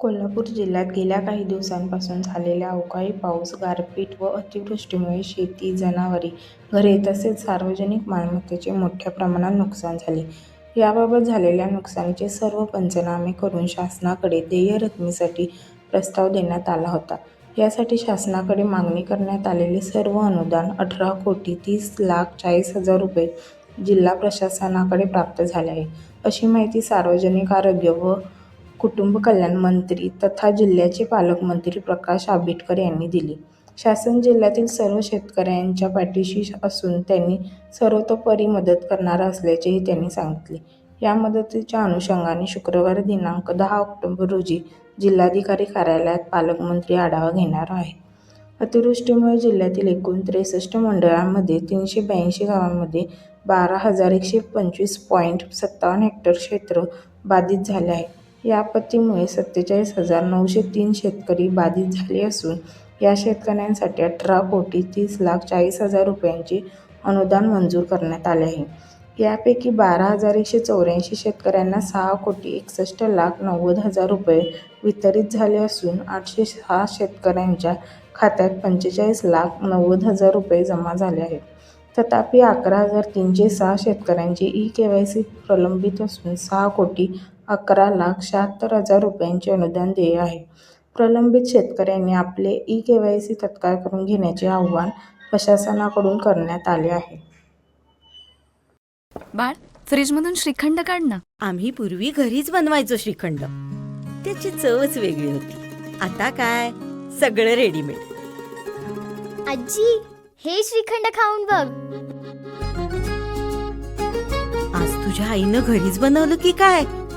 कोल्हापूर जिल्ह्यात गेल्या काही दिवसांपासून झालेल्या अवकाळी पाऊस, गारपीट व अतिवृष्टीमुळे शेती, जनावरे, घरे तसेच सार्वजनिक मालमत्तेचे मोठ्या प्रमाणात नुकसान झाले. याबाबत झालेल्या नुकसानीचे सर्व पंचनामे करून शासनाकडे देय रकमेसाठी प्रस्ताव देण्यात आला होता. यासाठी शासनाकडे मागणी करण्यात आलेले सर्व अनुदान अठरा कोटी तीस लाख चाळीस हजार रुपये जिल्हा प्रशासनाकडे प्राप्त झाले आहे, अशी माहिती सार्वजनिक आरोग्य व कुटुंब कल्याण मंत्री तथा जिल्ह्याचे पालकमंत्री प्रकाश आंबेडकर यांनी दिली. शासन जिल्ह्यातील सर्व शेतकऱ्यांच्या पाठीशी असून त्यांनी सर्वतोपरी मदत करणार असल्याचेही त्यांनी सांगितले. या मदतीच्या अनुषंगाने शुक्रवार दिनांक दहा ऑक्टोबर रोजी जिल्हाधिकारी कार्यालयात पालकमंत्री आढावा घेणार आहे अतिवृष्टीमुळे जिल्ह्यातील एकूण त्रेसष्ट मंडळांमध्ये तीनशे ब्याऐंशी गावांमध्ये बारा हजार एकशे पंचवीस पॉईंट सत्तावन्न हेक्टर क्षेत्र बाधित झाले आहे. या आपत्तीमुळे सत्तेचाळीस हजार नऊशे तीन शेतकरी बाधित झाले असून या शेतकऱ्यांसाठी अठरा कोटी तीस लाख चाळीस हजार रुपयांचे अनुदान मंजूर करण्यात आले आहे. यापैकी बारा हजार एकशे चौऱ्याऐंशी शेतकऱ्यांना सहा कोटी एकसष्ट लाख नव्वद हजार रुपये वितरित झाले असून आठशे सहा शेतकऱ्यांच्या खात्यात पंचेचाळीस लाख नव्वद हजार रुपये जमा झाले आहेत. तथापि, अकरा हजार तीनशे सहा शेतकऱ्यांची ई के वाय सी प्रलंबित असून सहा कोटी अकरा लाख शहात्तर हजार रुपयांचे अनुदान देय आहे. प्रलंबित शेतकऱ्यांनी आपले इ-केवायसी तत्काळ करून घेण्याचे आवाहन प्रशासनाकडून करण्यात आले आहे. बाळ फ्रीजमधून श्रीखंड काढ ना आम्ही पूर्वी घरीच बनवायचो श्रीखंड त्याची चवच वेगळी होती आता काय सगळं रेडीमेड आजी हे श्रीखंड खाऊन बघ आज तुझ्या आईनं घरीच बनवलं की काय.